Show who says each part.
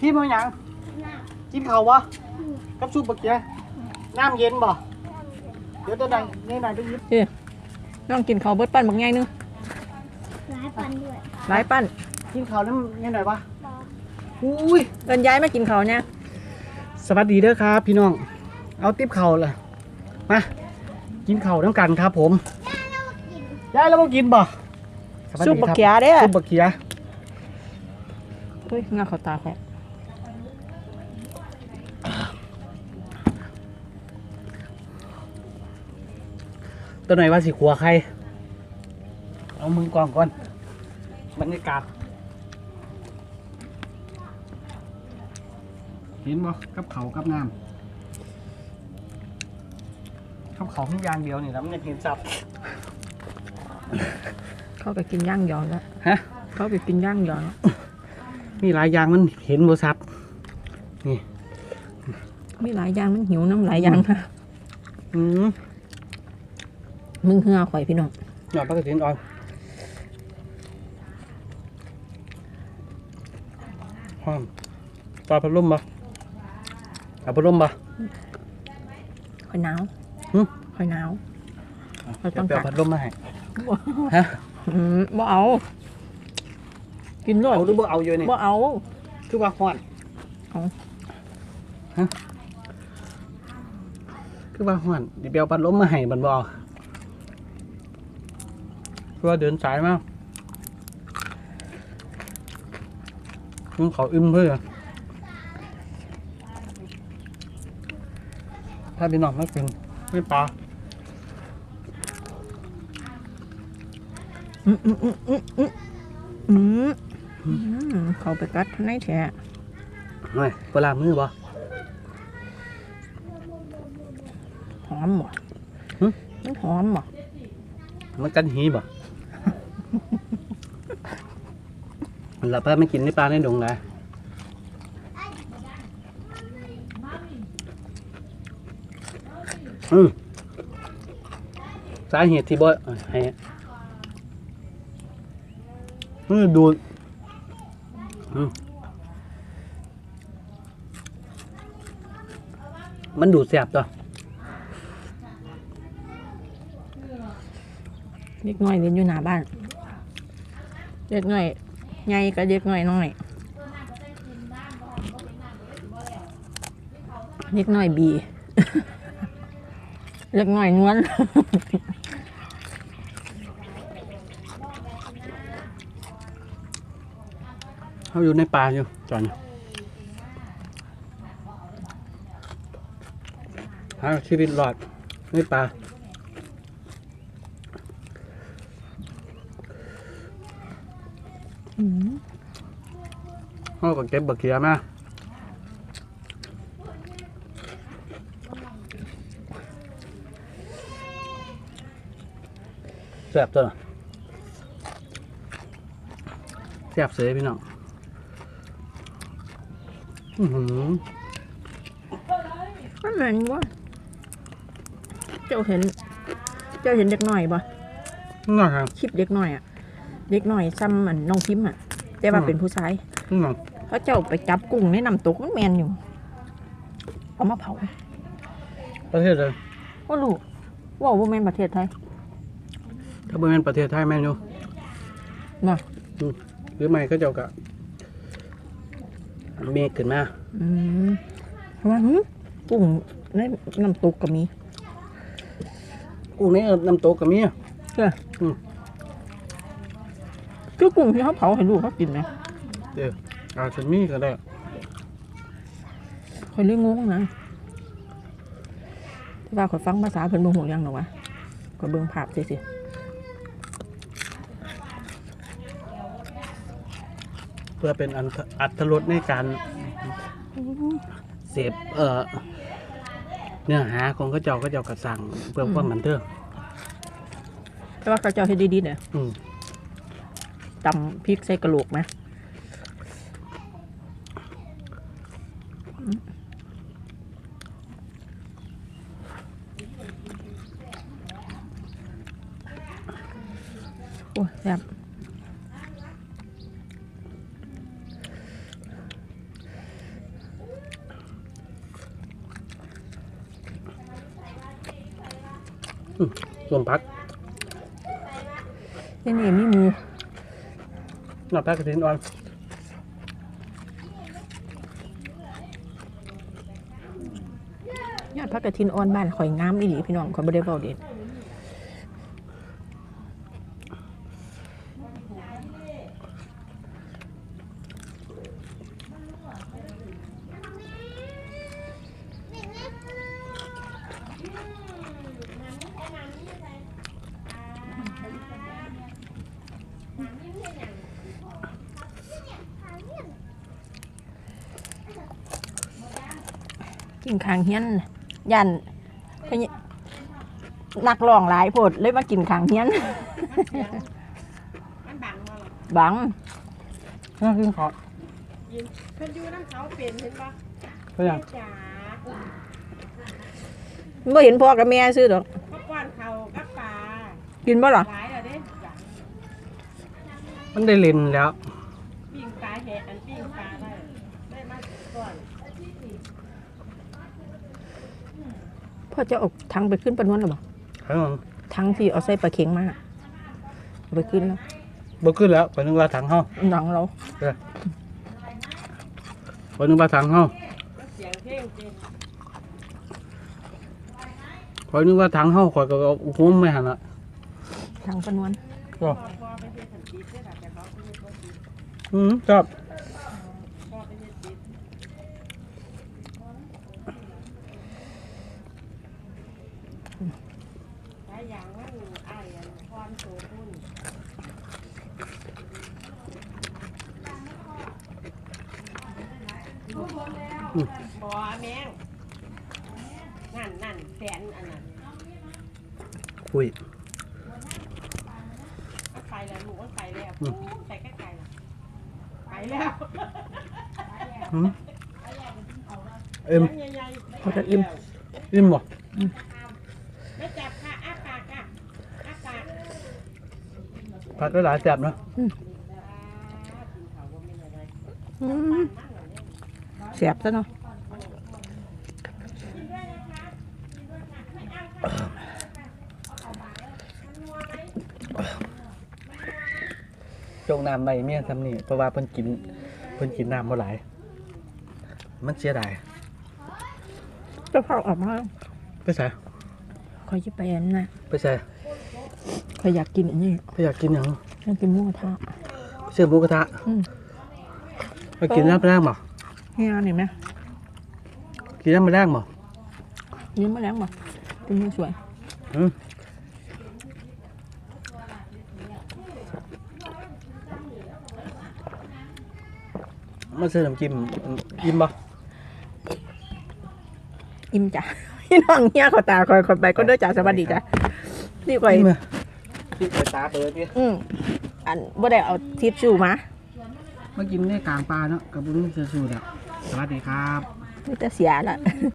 Speaker 1: พี่มาหยังกินข้าววะกับซุปบะเกียน้ำเย็นบ่เดี๋ยวจะได้นี่ไหนไปหยิบ
Speaker 2: เอ้ยน้องกินข้าวเบิดปั้นบักใหญ่นึง
Speaker 3: หลายปันด้วย
Speaker 2: หลายปั้น
Speaker 1: กินข้าวน้ำนี่ไหนวะ
Speaker 3: บอก
Speaker 1: อุ้ย
Speaker 2: เอินย้ายมากินข้าวเนี่ย
Speaker 1: สวัสดีเด้อครับ พี่น้อง เอาติ๊บเข่าวเลยมากินข้าวน้ำกันครับผมยายแล้วมากินบ่สวัส
Speaker 2: ซุป
Speaker 1: ดี
Speaker 2: บัก
Speaker 1: ครับ
Speaker 2: เขียเด้อ
Speaker 1: ซุปบะเขีย
Speaker 2: เฮ้ยงาเขาตาแค่
Speaker 1: ตัวไหนว่าสิขัวใครเอามือกองก่อนบรรยากาศเห็นบ่กับเขาวกับน้ำกับเขาเพียงอย่างเดียวนี่แล้วมันจะกินสับ
Speaker 2: เขาไปกินย่างยอนแล้ว
Speaker 1: ฮะ
Speaker 2: เขาไปกินย่างยอนแล้ว
Speaker 1: มีหลายอย่างมันเห็นบ่สับนี่
Speaker 2: มีหลายอย่างมันหิวน้ำหลายอย่างค่ะ
Speaker 1: อืม
Speaker 2: มึงเหือข่อยพี่น้อง
Speaker 1: หยอดปลากระถินอ่อนหอมปลาพัดลมบ่เอาพัดลมบ่
Speaker 2: ข่อยหนาว
Speaker 1: หึ
Speaker 2: ข่อยหนาวเราต้อง
Speaker 1: เดี๋ยว
Speaker 2: การ
Speaker 1: พัดลมมาให้
Speaker 2: บ่
Speaker 1: ฮะ
Speaker 2: อืมบ่เอา กินด้วย
Speaker 1: เอาหรือบ่เอาอยู่นี่
Speaker 2: บ่เอา
Speaker 1: คือว่าฮ้อน
Speaker 2: เอา
Speaker 1: ฮะคือว่าฮ้อนเดี๋ยวไปเอาพัดลมมาให้บันบ่คื อว่าเดินสายมากมึงเขาอึมเพื่อถ้าพี่น้องไม่กินไม่ปลา
Speaker 2: อืมอืมอืมอืมอืมอืมอืมเขาไปกัดในแฉะ
Speaker 1: เฮ้ยเวลามือบ่
Speaker 2: หอมบ่
Speaker 1: หึ
Speaker 2: มันหอมบ่
Speaker 1: มันกันหีบ่ หลับไปไม่กินในปลาในดงนะอืมสาเหตุที่บ่ให้มือดูอืมมันดูดแสบตัว
Speaker 2: เด็กน้อยเรียนอยู่หน้าบ้าน เด็กหน้อยใหญ่กับเด็กหน้อยน้อยเด็กหน้อยบีเด็กหน้อยนวล
Speaker 1: เขาอยู่ในป่าอยู่จอนหาชีวิตรอดในป่า
Speaker 2: อืม
Speaker 1: เขาก็เก็บบักเขียมาแซ่บตัวน่ะแซ่บเสยพี่น้องอือหือ
Speaker 2: มันเหมือนว่าเจ้าเห็น เจ้าเห็นเด็กน้อยปะ
Speaker 1: น่าครับ
Speaker 2: คลิปเด็กน้อยอะ เด็กน้อยซ้ำอันน้องพิมพ์อะ แต่ว่า
Speaker 1: อืม
Speaker 2: เป็นผู้ชาย
Speaker 1: น่า
Speaker 2: เขาเจ้าไปจับกุ้งในน้ำตกมันแมนอยู่ เอามาเผา
Speaker 1: ประเทศเลย
Speaker 2: ว่าลูกว่าว่าแมนประเทศไทย
Speaker 1: ถ้าเป็นประเทศไทยแม่นอยู่
Speaker 2: น่ะ
Speaker 1: อืมหรือไม่ก็เจ้ากะเมฆขึ้นมา
Speaker 2: อืมว่าหึกุ้งในน้ำตกก็มี
Speaker 1: กุ้งนี้น้ำตกก็มี
Speaker 2: เอออ
Speaker 1: ม
Speaker 2: คือกุ้งที่เขาเผาให้ลูกเขากินนะ
Speaker 1: เอออาจจะมีก็ได้
Speaker 2: คอยเรื่องงงนะที่ว่าคอยฟังภาษาเพิ่นบ่ฮู้เรื่องหรอกวะก็เบิ่งภาพสิสิ
Speaker 1: เพื่อเป็นอันอัตรสในการเสพเอ่อเนื้อหาของเขาเจ้าเขาเจ้ากระสั่งเพื่อความบันเทิง
Speaker 2: แต่ว่าเขาเจ้าเฮ็ดดีๆเนี่ย
Speaker 1: อืม
Speaker 2: ตำพริกใส่กระโหลกไหมโอ้ยแซ่บอื
Speaker 1: รวมพัก
Speaker 2: ที่นี่มีมือ
Speaker 1: นอกพักกระถินอ่อน
Speaker 2: ยอดพักกระทินอ่อนบ้านข่อยงามอีหลีพี่น้องข่อยบ่ได้เว้าเด็ด กินข้างเฮียนยันพะเนี่ยนักร้องหลายโพดเลยมากินข้างเฮียน
Speaker 4: มันบังมาหรอ
Speaker 2: บัง
Speaker 1: น่ากินขอ
Speaker 4: ยินเพิ่นอยู่น้ำเขาเป็นเห็นปะ
Speaker 1: ก็ยัง
Speaker 4: จ๋า
Speaker 2: บ่เห็นพ่อกับแม่ซื้อดอก
Speaker 4: เพราะก้อนเขากับปลา
Speaker 2: กินบ่ล่ะ
Speaker 4: หลายแล้วเด้จ้ะ
Speaker 1: มันได้เล่นแล้ว
Speaker 4: ปิ้งปลาแหะอันปิ้งปลาได้ได้มาก่อน
Speaker 2: พ่อจะเออกทั้งไปขึ้นปะนวนหรือเปล่า
Speaker 1: ข้างหลัง
Speaker 2: ทั้งที่เอาใส่ปลาเค็งมาเอาไปขึ้นแล้ว
Speaker 1: บ่ขึ้นแล้วไปนึกว่าถังเฮา
Speaker 2: หนังเรา
Speaker 1: ไปนึกว่าถังเฮา
Speaker 4: แล้วเสียงเพลงเต็ม
Speaker 1: คอยนึกว่าถังเฮาคอยก็เอาหุ้มไม่หันละ
Speaker 2: ทั้งปะนวน
Speaker 1: ก็
Speaker 4: พอพอไปเฮ็ดสันติได้ค่ะแต่เขาไปเฮ็ดบ่ติด
Speaker 1: อืมชอบ
Speaker 4: พอไปเฮ็ดติดหลายอย่างมันอ้ายอันความโสพุ่น บ่แมงนั่นนั่นแสนอันนั้น
Speaker 1: คุย
Speaker 4: มันไปแล้วลูกมันไปแล้ว
Speaker 1: อืม
Speaker 4: ไปใกล้ๆแล้วไปแล้ว
Speaker 1: อืมเอ็ม
Speaker 4: ใหญ่ๆ
Speaker 2: เขาจะอิ่ม
Speaker 1: อิ่มบ่
Speaker 4: ไม่จับค่ะอ้าปากอะอ้าปาก
Speaker 1: ผัดก็หลายแซ่บเนาะ
Speaker 2: อืมเสียบซะเนาะ
Speaker 1: จงน้ำใบเมียทำนี่เพราะว่าเพิ่นกินเพิ่นกินน้ำบ่หลาย มันเสียดาย
Speaker 2: เจะเข้าออกมา
Speaker 1: ไปใส่
Speaker 2: คอยจะไปอันน่ะ
Speaker 1: ไปใส่
Speaker 2: คอยอยากกินอันนี้
Speaker 1: ไปอยากกินหยัง
Speaker 2: อยากกินหมูกระทะ
Speaker 1: เสื้อหมูกระทะ
Speaker 2: อืม
Speaker 1: ไปกินน้ำแรงบ่
Speaker 2: เฮี ยนี่ไหม
Speaker 1: กินน้ำแรงบ่
Speaker 2: ยืมมาแล้วบ่เป็นยังสวย
Speaker 1: อืมมาซื้อน้ำจิ้มอิ่มบ่
Speaker 2: อิ่มจ้ะพี่น้องเฮียเขาตาคอยคอยไปก็เด้อจ้ะสวัสดีจ้ะนี่คอย
Speaker 1: อิ่มอะที่ไปตาเปิดดิ
Speaker 2: อืมอันบ่ได้เอาทิชชู่มา
Speaker 1: มากินในกลางปลาเนาะกับบุ้งเสือสูดอะส วัสดีครับ
Speaker 2: มีแต่เสียละ